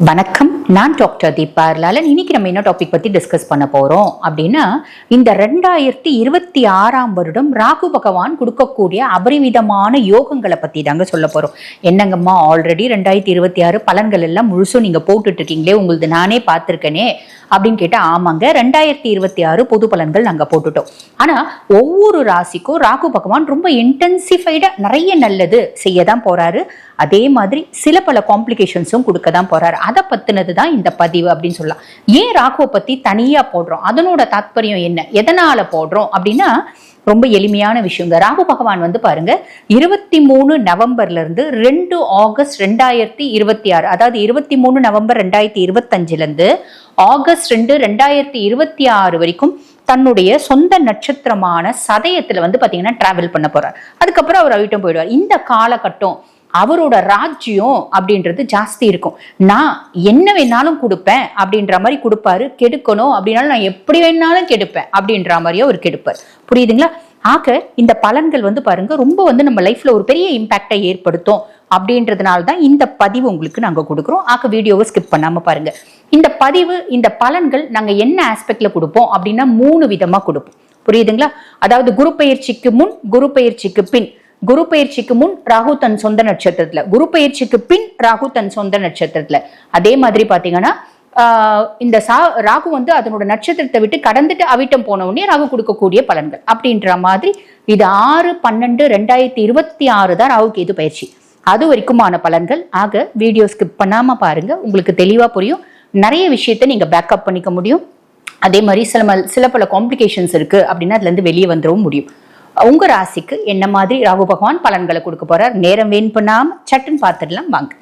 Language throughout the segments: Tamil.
வணக்கம். நான் டாக்டர் தீபா லாலன் இன்னைக்கு நம்ம என்ன டாபிக் பற்றி டிஸ்கஸ் பண்ண போறோம் அப்படின்னா இந்த ரெண்டாயிரத்தி இருபத்தி ஆறாம் வருடம் ராகு பகவான் கொடுக்கக்கூடிய அபரிவிதமான யோகங்களை பற்றி தாங்க சொல்ல போறோம். என்னங்கம்மா ஆல்ரெடி ரெண்டாயிரத்தி இருபத்தி ஆறு பலன்கள் எல்லாம் முழுசும் நீங்க போட்டுட்டு இருக்கீங்களே உங்களுது நானே பார்த்துருக்கேனே அப்படின்னு கேட்டால் ஆமாங்க ரெண்டாயிரத்தி இருபத்தி ஆறு பொது பலன்கள் நாங்கள் போட்டுட்டோம். ஆனா ஒவ்வொரு ராசிக்கும் ராகு பகவான் ரொம்ப இன்டென்சிஃபைடா நிறைய நல்லது செய்ய தான் போறாரு. அதே மாதிரி சில பல காம்ப்ளிகேஷன்ஸும் கொடுக்க தான் போறாரு. அதை பத்தினது தான் இந்த பதிவு அப்படின்னு சொல்லலாம். ஏன் ராகுவை பத்தி தனியா போடுறோம்? அதனோட தாத்பரியம் என்ன? எதனால போடுறோம்? அப்படின்னா ரொம்ப எளிமையான விஷயங்க. ராகு பகவான் வந்து பாருங்க இருபத்தி மூணு நவம்பர்ல இருந்து ரெண்டு ஆகஸ்ட் ரெண்டாயிரத்தி இருபத்தி ஆறு அதாவது இருபத்தி மூணு நவம்பர் ரெண்டாயிரத்தி இருபத்தஞ்சுல இருந்து ஆகஸ்ட் ரெண்டு ரெண்டாயிரத்தி இருபத்தி ஆறு வரைக்கும் தன்னுடைய சொந்த நட்சத்திரமான சதயத்துல வந்து பாத்தீங்கன்னா டிராவல் பண்ண போறார். அதுக்கப்புறம் அவர் அவிட்டம் போயிடுவார். இந்த காலகட்டம் அவரோட ராஜ்யம் அப்படின்றது ஜாஸ்தி இருக்கும். நான் என்ன வேணாலும் கொடுப்பேன் அப்படின்ற மாதிரி கொடுப்பாரு. கெடுக்கணும் அப்படின்னாலும் நான் எப்படி வேணாலும் கெடுப்பேன் அப்படின்ற மாதிரியே அவர் கெடுப்பார். புரியுதுங்களா? ஆக இந்த பலன்கள் வந்து பாருங்க ரொம்ப வந்து நம்ம லைஃப்ல ஒரு பெரிய இம்பாக்டை ஏற்படுத்தும் அப்படின்றதுனால தான் இந்த பதிவு உங்களுக்கு நாங்கள் கொடுக்குறோம். ஆக வீடியோவை ஸ்கிப் பண்ணாமல் பாருங்க. இந்த பதிவு இந்த பலன்கள் நாங்கள் என்ன ஆஸ்பெக்ட்ல கொடுப்போம் அப்படின்னா மூணு விதமாக கொடுப்போம். புரியுதுங்களா? அதாவது குரு பயிற்சிக்கு முன் குரு பயிற்சிக்கு பின். குரு பயிற்சிக்கு முன் ராகு தன் சொந்த நட்சத்திரத்துல குரு பயிற்சிக்கு பின் ராகு தன் சொந்த நட்சத்திரத்துல. அதே மாதிரி பாத்தீங்கன்னா இந்த சா ராகு வந்து அதனோட நட்சத்திரத்தை விட்டு கடந்துட்டு அவிட்டம் போன உடனே ராகு கொடுக்கக்கூடிய பலன்கள் அப்படின்ற மாதிரி இது ஆறு பன்னெண்டு ரெண்டாயிரத்தி இருபத்தி ஆறு தான் ராகு கேது பயிற்சி. அது வரைக்குமான பலன்கள். ஆக வீடியோ ஸ்கிப் பண்ணாம பாருங்க. உங்களுக்கு தெளிவா புரியும். நிறைய விஷயத்த நீங்க பேக்கப் பண்ணிக்க முடியும். அதே மாதிரி சில சில பல காம்ப்ளிகேஷன்ஸ் இருக்கு அப்படின்னா அதுல இருந்து வெளியே வந்துடவும் முடியும். உங்க ராசிக்கு என்ன மாதிரி ராகு பகவான் பலன்களை கொடுக்க போறார்? நேரம் வேன் பண்ணாம சட்டுன்னு பார்த்துடலாம். வாங்க.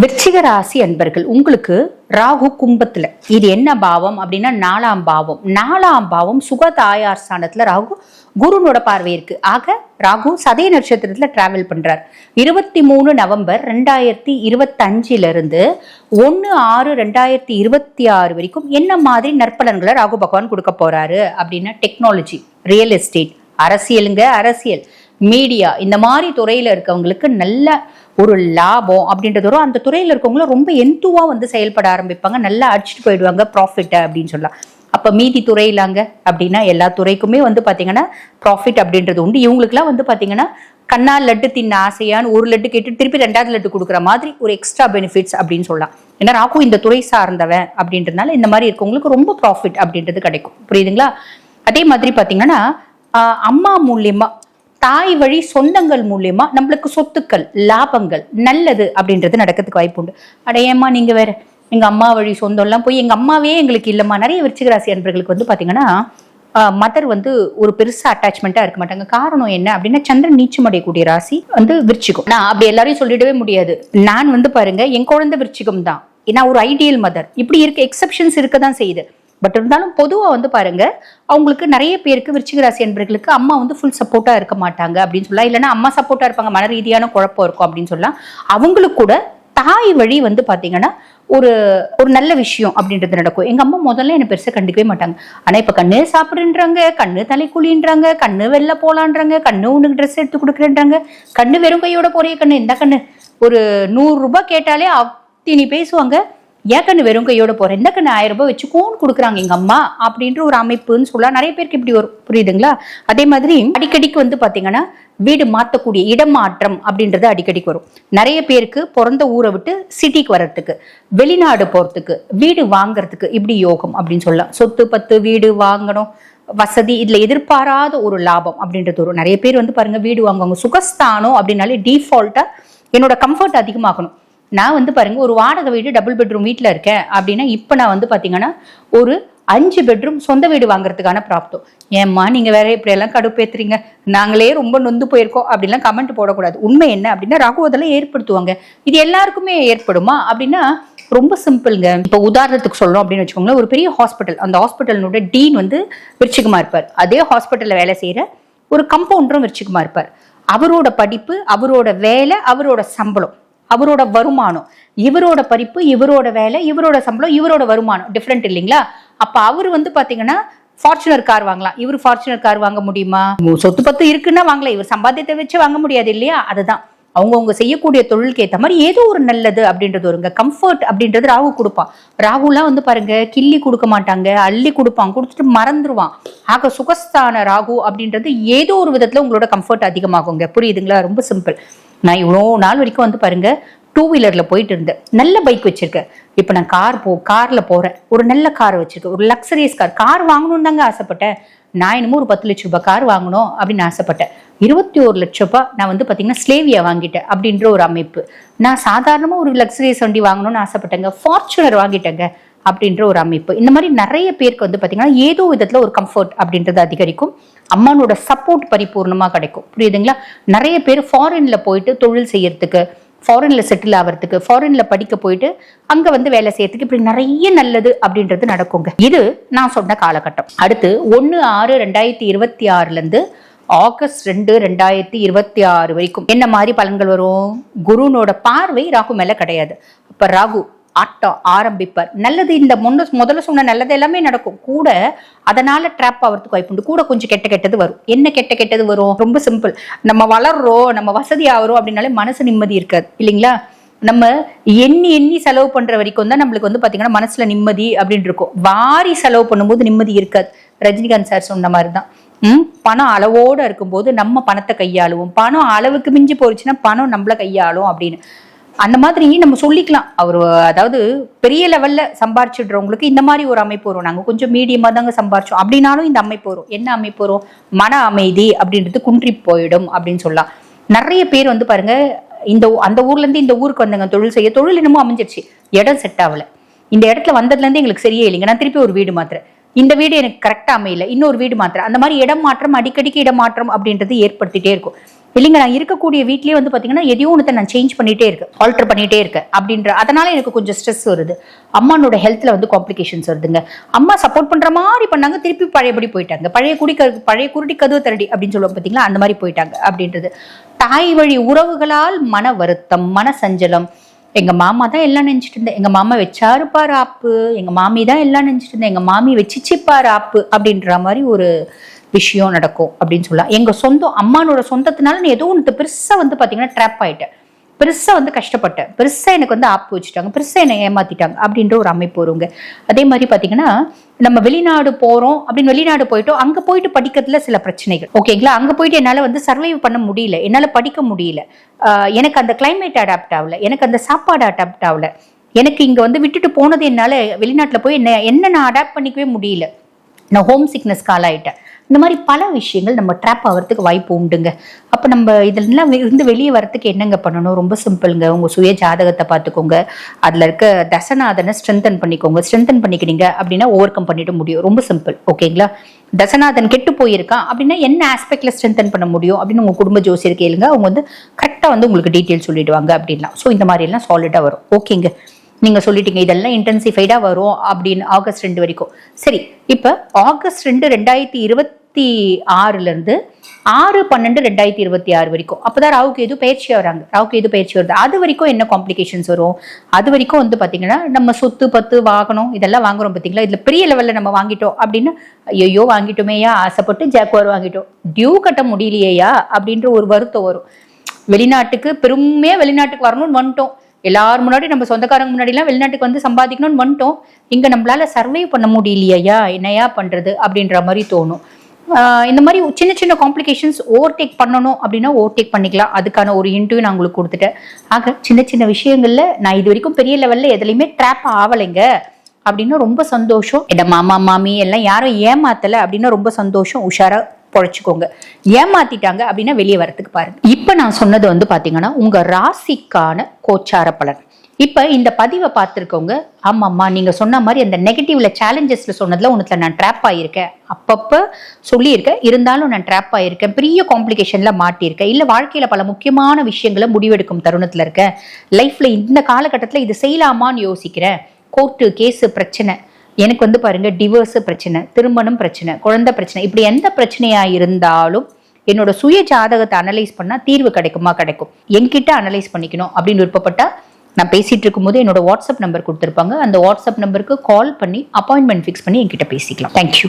விருச்சிக ராசி அன்பர்கள் உங்களுக்கு ராகு கும்பத்துல இது என்ன பாவம் அப்படின்னா நாலாம் பாவம். நாலாம் பாவம் சுக தாயார் ஸ்தானத்துல ராகு குருனோட பார்வை இருக்கு. ஆக ராகு சதய நட்சத்திரத்துல டிராவல் பண்றார். இருபத்தி மூணு நவம்பர் ரெண்டாயிரத்தி இருபத்தஞ்சுல இருந்து ஒன்னு ஆறு ரெண்டாயிரத்தி இருபத்தி ஆறு வரைக்கும் என்ன மாதிரி நற்பலன்களை ராகு பகவான் கொடுக்க போறாரு அப்படின்னா டெக்னாலஜி ரியல் எஸ்டேட் அரசியலுங்க அரசியல். மீடியா இந்த மாதிரி துறையில இருக்கவங்களுக்கு நல்ல ஒரு லாபம் அப்படின்றது வரும் அந்த துறையில இருக்கவங்களும் ரொம்ப எந்துவா வந்து செயல்பட ஆரம்பிப்பாங்க. நல்லா அடிச்சுட்டு போயிடுவாங்க ப்ராஃபிட் அப்படின்னு சொல்லலாம். அப்ப மீதி துறையிலாங்க அப்படின்னா எல்லா துறைக்குமே வந்து பாத்தீங்கன்னா ப்ராஃபிட் அப்படின்றது உண்டு. இவங்களுக்குலாம் வந்து பாத்தீங்கன்னா கண்ணால் லட்டு தின்ன ஆசையான்னு ஒரு லட்டு கேட்டு திருப்பி ரெண்டாவது லட்டு கொடுக்குற மாதிரி ஒரு எக்ஸ்ட்ரா பெனிஃபிட்ஸ் அப்படின்னு சொல்லலாம். ஏன்னா ராகு இந்த துறை சார்ந்தவன் அப்படின்றதுனால இந்த மாதிரி இருக்கவங்களுக்கு ரொம்ப ப்ராஃபிட் அப்படின்றது கிடைக்கும். புரியுதுங்களா? அதே மாதிரி பாத்தீங்கன்னா அம்மா மூலியமா தாய் வழி சொந்தங்கள் மூலியமா நம்மளுக்கு சொத்துக்கள் லாபங்கள் நல்லது அப்படின்றது நடக்கிறதுக்கு வாய்ப்பு உண்டு. அடையம்மா நீங்க வேற எங்க அம்மா வழி சொந்தம்லாம் போய் எங்க அம்மாவே எங்களுக்கு இல்லம்மா. நிறைய விருச்சிகராசி அன்பர்களுக்கு வந்து பாத்தீங்கன்னா மதர் வந்து ஒரு பெருசா அட்டாச்மெண்ட்டாக இருக்க மாட்டாங்க. காரணம் என்ன அப்படின்னா சந்திரன் நீச்சம் அடையக்கூடிய ராசி வந்து விருச்சிகம். நான் அப்படி எல்லாரையும் சொல்லிடவே முடியாது. நான் வந்து பாருங்க என் குழந்தை விருச்சிகம் தான் நான் ஒரு ஐடியல் மதர் இப்படி இருக்க எக்ஸப்ஷன்ஸ் இருக்க தான் செய்யுது. பட் இருந்தாலும் பொதுவாக வந்து பாருங்க அவங்களுக்கு நிறைய பேருக்கு விருச்சிக ராசி என்பர்களுக்கு அம்மா வந்து ஃபுல் சப்போர்ட்டாக இருக்க மாட்டாங்க அப்படின்னு சொல்லலாம். இல்லைன்னா அம்மா சப்போர்ட்டாக இருப்பாங்க மன ரீதியான குழப்பம் இருக்கும் அப்படின்னு சொல்லலாம். அவங்களுக்கு கூட தாய் வழி வந்து பார்த்தீங்கன்னா ஒரு ஒரு நல்ல விஷயம் அப்படின்றது நடக்கும். எங்க அம்மா முதல்ல என்ன பெருசாக கண்டுக்கவே மாட்டாங்க. ஆனால் இப்போ கண்ணு சாப்பிடுன்றாங்க கண்ணு தலைக்குழின்றாங்க கண்ணு வெளில போலான்றாங்க கண்ணு உனக்கு ட்ரெஸ் எடுத்து கொடுக்குறேன்றாங்க. கண்ணு வெறும் கையோட போறிய கண்ணு இந்த கண்ணு. ஒரு நூறு ரூபாய் கேட்டாலே அத்தினி பேசுவாங்க. ஏன் கண்ணு வெறும் கையோட போறேன். இந்த கண்ணு ஆயிரம் ரூபாய் வச்சுக்கோன்னு கொடுக்குறாங்க எங்க அம்மா அப்படின்ற ஒரு அமைப்புன்னு சொல்லலாம். நிறைய பேருக்கு இப்படி வரும் புரியுதுங்களா? அதே மாதிரி அடிக்கடிக்கு வந்து பாத்தீங்கன்னா வீடு மாற்றக்கூடிய இடமாற்றம் அப்படின்றது அடிக்கடிக்கு வரும். நிறைய பேருக்கு பிறந்த ஊரை விட்டு சிட்டிக்கு வர்றதுக்கு வெளிநாடு போறதுக்கு வீடு வாங்குறதுக்கு இப்படி யோகம் அப்படின்னு சொல்லலாம். சொத்து பத்து வீடு வாங்கணும் வசதி இதில் எதிர்பாராத ஒரு லாபம் அப்படின்றது ஒரு நிறைய பேர் வந்து பாருங்க வீடு வாங்குவாங்க. சுகஸ்தானம் அப்படின்னாலே டிஃபால்ட்டா என்னோட கம்ஃபர்ட் அதிகமாகணும். நான் வந்து பாருங்க ஒரு வாடகை வீடு டபுள் பெட்ரூம் வீட்டில் இருக்கேன் அப்படின்னா இப்போ நான் வந்து பார்த்தீங்கன்னா ஒரு அஞ்சு பெட்ரூம் சொந்த வீடு வாங்குறதுக்கான பிராப்தம். ஏம்மா நீங்கள் வேற இப்படியெல்லாம் கடுப்பேத்துறீங்க. நாங்களே ரொம்ப நொந்து போயிருக்கோம் அப்படிலாம் கமெண்ட் போடக்கூடாது. உண்மை என்ன அப்படின்னா ரகுவதெல்லாம் ஏற்படுத்துவாங்க. இது எல்லாருக்குமே ஏற்படுமா அப்படின்னா ரொம்ப சிம்பிள்ங்க இப்போ உதாரணத்துக்கு சொல்லணும் அப்படின்னு வச்சுக்கோங்களேன் ஒரு பெரிய ஹாஸ்பிட்டல் அந்த ஹாஸ்பிட்டலோட டீன் வந்து விருச்சிகமாக இருப்பார். அதே ஹாஸ்பிட்டலில் வேலை செய்கிற ஒரு கம்பவுண்டரும் விருச்சிகமாக இருப்பார். அவரோட படிப்பு அவரோட வேலை அவரோட சம்பளம். அவரோட வருமானம். இவரோட படிப்பு இவரோட வேலை இவரோட சம்பளம் இவரோட வருமானம். டிஃப்ரெண்ட் இல்லைங்களா? அப்ப அவர் வந்து பாத்தீங்கன்னா ஃபார்ச்சுனர் கார் வாங்கலாம். இவர் ஃபார்ச்சுனர் கார் வாங்க முடியுமா? சொத்து பத்து இருக்குன்னா வாங்கலாம். இவர் சம்பாத்தியத்தை வச்சு வாங்க முடியாது இல்லையா? அதுதான். அவங்கவுங்க செய்யக்கூடிய தொழிலுக்கு ஏற்ற மாதிரி ஏதோ ஒரு நல்லது அப்படின்றது வருங்க. கம்ஃபர்ட் அப்படின்றது ராகு கொடுப்பான். ராகுலாம் வந்து பாருங்க கிள்ளி கொடுக்க மாட்டாங்க. அள்ளி கொடுப்பான். கொடுத்துட்டு மறந்துடுவான் ஆக சுகஸ்தான ராகு அப்படின்றது ஏதோ ஒரு விதத்துல உங்களோட கம்ஃபர்ட் அதிகமாகுங்க. புரியுதுங்களா? ரொம்ப சிம்பிள் நான் இவ்வளோ நாள் வரைக்கும் வந்து பாருங்க டூ வீலரில் போயிட்டு இருந்தேன். நல்ல பைக் வச்சிருக்கேன். இப்போ நான் கார் போ காரில் போகிறேன் ஒரு நல்ல கார் வச்சிருக்கேன். ஒரு லக்ஸரியஸ் கார் கார் வாங்கணும்னு தாங்க ஆசைப்பட்டேன். நான் என்னமோ ஒரு பத்து லட்ச ரூபாய் கார் வாங்கணும் அப்படின்னு ஆசைப்பட்டேன். இருபத்தி ஒரு லட்ச ரூபாய் நான் வந்து பார்த்தீங்கன்னா ஸ்லேவியா வாங்கிட்டேன் அப்படின்ற ஒரு அமைப்பு. நான் சாதாரணமாக ஒரு லக்ஸரியஸ் வண்டி வாங்கணும்னு ஆசைப்பட்டேங்க. ஃபார்ச்சுனர் வாங்கிட்டேங்க. அப்படின்ற ஒரு அமைப்பு. இந்த மாதிரி நிறைய பேருக்கு வந்து பார்த்தீங்கன்னா ஏதோ விதத்தில் ஒரு கம்ஃபர்ட் அப்படின்றது அதிகரிக்கும். அம்மானோட சப்போர்ட் பரிபூர்ணமாக கிடைக்கும். புரியுதுங்களா? நிறைய பேர் ஃபாரினில் போயிட்டு தொழில் செய்யறதுக்கு ஃபாரினில் செட்டில் ஆகிறதுக்கு ஃபாரினில் படிக்க போயிட்டு அங்கே வந்து வேலை செய்யறதுக்கு இப்படி நிறைய நல்லது அப்படின்றது நடக்குங்க. இது நான் சொன்ன காலகட்டம். அடுத்து ஒன்று ஆறு ரெண்டாயிரத்தி இருபத்தி ஆறுலேருந்து ஆகஸ்ட் ரெண்டு ரெண்டாயிரத்தி இருபத்தி ஆறு வரைக்கும் என்ன மாதிரி பலன்கள் வரும்? குருனோட பார்வை ராகு மேலே கிடையாது. இப்போ ராகு ஆட்டம் ஆரம்பிப்பார். நல்லது இந்த முன்ன முதல்ல சொன்ன நல்லது எல்லாமே நடக்கும். கூட அதனால ட்ராப் ஆகிறதுக்கு வாய்ப்புண்டு கூட கொஞ்சம் கெட்ட கெட்டது வரும். என்ன கெட்ட கெட்டது வரும்? ரொம்ப சிம்பிள் நம்ம வளர்றோம் நம்ம வசதி ஆகிறோம் அப்படின்னாலே மனசு நிம்மதி இருக்காது. இல்லைங்களா? நம்ம எண்ணி எண்ணி செலவு பண்ற வரைக்கும் தான் நம்மளுக்கு வந்து பாத்தீங்கன்னா மனசுல நிம்மதி அப்படின்னு இருக்கும். வாரி செலவு பண்ணும்போது நிம்மதி இருக்காது. ரஜினிகாந்த் சார் சொன்ன மாதிரி தான். ம்? பணம் அளவோட இருக்கும்போது நம்ம பணத்தை கையாளுவோம். பணம் அளவுக்கு மிஞ்சி போச்சுன்னா பணம் நம்மள கையாளும் அப்படின்னு. அந்த மாதிரி நம்ம சொல்லிக்கலாம். அவர் அதாவது பெரிய லெவல்ல சம்பாரிச்சிடுறவங்களுக்கு இந்த மாதிரி ஒரு அமைப்பு வரும். நாங்க கொஞ்சம் மீடியமா தாங்க சம்பாரிச்சோம். அப்படின்னாலும் இந்த அமைப்பு வரும். என்ன அமைப்பு வரும்? மன அமைதி அப்படின்றது குன்றி போயிடும் அப்படின்னு சொல்லலாம். நிறைய பேர் வந்து பாருங்க இந்த அந்த ஊர்ல இருந்து இந்த ஊருக்கு வந்தாங்க தொழில் செய்ய தொழில் என்னமோ அமைஞ்சிருச்சு. இடம் செட் ஆகல. இந்த இடத்துல வந்ததுல இருந்து எங்களுக்கு சரியே இல்லைங்க. நான் திருப்பி ஒரு வீடு மாத்திரை இந்த வீடு எனக்கு கரெக்டா அமையல. இன்னொரு வீடு மாத்திரை அந்த மாதிரி இடம் மாற்றம் அடிக்கடிக்கு இடம் மாற்றம் அப்படின்றது ஏற்படுத்திட்டே இருக்கும். இல்லைங்க நான் இருக்கக்கூடிய வீட்லயே வந்து பாத்தீங்கன்னா எதையோ ஒன்று நான் சேஞ்ச் பண்ணிட்டே இருக்கேன் ஆல்டர் பண்ணிட்டே இருக்கேன் அப்படின்ற அதனால எனக்கு கொஞ்சம் ஸ்ட்ரெஸ் வருது. அம்மானோட ஹெல்த்ல வந்து காம்ப்ளிகேஷன்ஸ் வருதுங்க. அம்மா சப்போர்ட் பண்ற மாதிரி பண்ணாங்க திருப்பி பழையபடி போயிட்டாங்க. பழைய குடி க- பழைய குருடி கதவு தரடி அப்படின்னு சொல்லுவோம் பாத்தீங்களா அந்த மாதிரி போயிட்டாங்க அப்படின்றது. தாய் வழி உறவுகளால் மன வருத்தம் மன சஞ்சலம். எங்க மாமா தான் எல்லாம் நினைச்சிட்டு இருந்தேன். எங்க மாமா வச்சாரு பாரு ஆப்பு. எங்க மாமி தான் எல்லாம் நினைச்சிட்டு இருந்தேன். எங்க மாமி வச்சிச்சிப்பார் ஆப்பு அப்படின்ற மாதிரி ஒரு விஷயம் நடக்கும் அப்படின்னு சொல்லலாம். எங்க சொந்தம் அம்மானோட சொந்தத்தினால நான் ஏதோ ஒன்று பெருசா வந்து பாத்தீங்கன்னா ட்ராப் ஆகிட்டேன் பெருசா வந்து கஷ்டப்பட்டேன். பெருசா எனக்கு வந்து ஆப்பு வச்சுட்டாங்க. பெருசா என்னை ஏமாத்திட்டாங்க அப்படின்ற ஒரு அமைப்பு வருங்க. அதே மாதிரி பாத்தீங்கன்னா நம்ம வெளிநாடு போறோம் அப்படின்னு வெளிநாடு போயிட்டோம். அங்க போயிட்டு படிக்கிறதுல சில பிரச்சனைகள். ஓகேங்களா அங்க போயிட்டு என்னால வந்து சர்வைவ் பண்ண முடியல. என்னால படிக்க முடியல. எனக்கு அந்த கிளைமேட் அடாப்ட் ஆகல. எனக்கு அந்த சாப்பாடு அடாப்ட் ஆகல. எனக்கு இங்க வந்து விட்டுட்டு போனது என்னால வெளிநாட்டுல போய் என்ன என்ன நான் அடாப்ட் பண்ணிக்கவே முடியல. நான் ஹோம் சிக்னஸ் கால் ஆகிட்டேன் இந்த மாதிரி பல விஷயங்கள் நம்ம ட்ராப் ஆகிறதுக்கு வாய்ப்பு உண்டுங்க. அப்போ நம்ம இதெல்லாம் இருந்து வெளியே வரத்துக்கு என்னங்க பண்ணணும்? ரொம்ப சிம்பிளுங்க உங்கள் சுய ஜாதகத்தை பார்த்துக்கோங்க. அதில் இருக்க தசநாதனை ஸ்ட்ரென்தன் பண்ணிக்கோங்க. ஸ்ட்ரென்தன் பண்ணிக்கிறீங்க அப்படின்னா ஓவர் கம் பண்ணிட முடியும். ரொம்ப சிம்பிள் ஓகேங்களா? தசநாதன் கெட்டு போயிருக்கான் அப்படின்னா என்ன ஆஸ்பெக்டில் ஸ்ட்ரென்தன் பண்ண முடியும் அப்படின்னு உங்கள் குடும்ப ஜோசியர் கேளுங்க. அவங்க வந்து கரெக்டாக வந்து உங்களுக்கு டீட்டெயில் சொல்லிடுவாங்க அப்படின்லாம் ஸோ இந்த மாதிரி எல்லாம் சாலிடாக வரும். ஓகேங்க. நீங்கள் சொல்லிட்டீங்க இதெல்லாம் இன்டென்சிஃபைடாக வரும் அப்படின்னு ஆகஸ்ட் ரெண்டு வரைக்கும். சரி இப்போ ஆகஸ்ட் ரெண்டு ரெண்டாயிரத்தி இருபத்தி ஆறுலேருந்து ஆறு பன்னெண்டு ரெண்டாயிரத்தி இருபத்தி ஆறு வரைக்கும். அப்பதான் ராவுக்கு எது பயிற்சி வராங்க? ராவுக்கு எது பயிற்சி வருது? அது வரைக்கும் என்ன காம்ப்ளிகேஷன்ஸ் வரும்? அது வரைக்கும் வந்து பார்த்தீங்கன்னா நம்ம சொத்து பத்து வாகனம் இதெல்லாம் வாங்குறோம் பார்த்தீங்களா இதில் பெரிய லெவலில் நம்ம வாங்கிட்டோம் அப்படின்னு ஐயோ வாங்கிட்டோமேயா ஆசைப்பட்டு ஜாக்குவார் வாங்கிட்டோம். டியூ கட்ட முடியலையேயா? அப்படின்ற ஒரு வருத்தம் வரும். வெளிநாட்டுக்கு பெருமையாக வெளிநாட்டுக்கு வரணும்னு வந்துட்டோம். எல்லார் முன்னாடி நம்ம சொந்தக்காரங்க முன்னாடிலாம் வெளிநாட்டுக்கு வந்து சம்பாதிக்கணும்னு வந்துட்டோம். இங்கே நம்மளால சர்வை பண்ண முடியலையா என்னையா பண்ணுறது அப்படின்ற மாதிரி தோணும். இந்த மாதிரி சின்ன சின்ன காம்ப்ளிகேஷன்ஸ் ஓவர்டேக் பண்ணணும் அப்படின்னா ஓவர்டேக் பண்ணிக்கலாம். அதுக்கான ஒரு இன்டர்வியூ நான் உங்களுக்கு கொடுத்துட்டேன். ஆக சின்ன சின்ன விஷயங்களில் நான் இது வரைக்கும் பெரிய லெவலில் எதுலையுமே ட்ராப் ஆகலைங்க அப்படின்னா ரொம்ப சந்தோஷம். என்ன மாமா மாமி எல்லாம் யாரும் ஏமாத்தலை அப்படின்னா ரொம்ப சந்தோஷம். உஷாராக பொழைச்சிக்கோங்க. ஏமாத்திட்டாங்க அப்படின்னா வெளியே வரத்துக்கு பாருங்க. இப்ப நான் சொன்னது வந்து பாத்தீங்கன்னா உங்க ராசிக்கான கோச்சார பலன். இப்ப இந்த பதிவை பார்த்துருக்கவங்க ஆமாம்மா நீங்க சொன்ன மாதிரி அந்த நெகட்டிவ்ல சேலஞ்சஸ்ல சொன்னதுல உனத்துல நான் ட்ராப் ஆயிருக்கேன். அப்பப்ப சொல்லியிருக்கேன். இருந்தாலும் நான் ட்ராப் ஆயிருக்கேன். பெரிய காம்ப்ளிகேஷன்ல மாட்டியிருக்கேன். இல்ல வாழ்க்கையில பல முக்கியமான விஷயங்களை முடிவெடுக்கும் தருணத்துல இருக்கேன். லைஃப்ல இந்த காலகட்டத்துல இது செய்யலாமான்னு யோசிக்கிறேன். கோர்ட்டு கேஸு பிரச்சனை. எனக்கு வந்து பாருங்க டிவோர்ஸு பிரச்சனை திருமணம் பிரச்சனை குழந்தை பிரச்சனை இப்படி எந்த பிரச்சனையா இருந்தாலும் என்னோட சுய ஜாதகத்தை அனலைஸ் பண்ணா தீர்வு கிடைக்குமா? கிடைக்கும். என்கிட்ட அனலைஸ் பண்ணிக்கணும் அப்படின்னு விருப்பப்பட்டா நான் பேசிட்டு இருக்கும்போது என்னோட வாட்ஸ்அப் நம்பர் கொடுத்துருப்பாங்க. அந்த வாட்ஸ்அப் நம்பருக்கு கால் பண்ணி அப்பாயின்மெண்ட் ஃபிக்ஸ் பண்ணி என்கிட்ட பேசிக்கலாம். தேங்க்யூ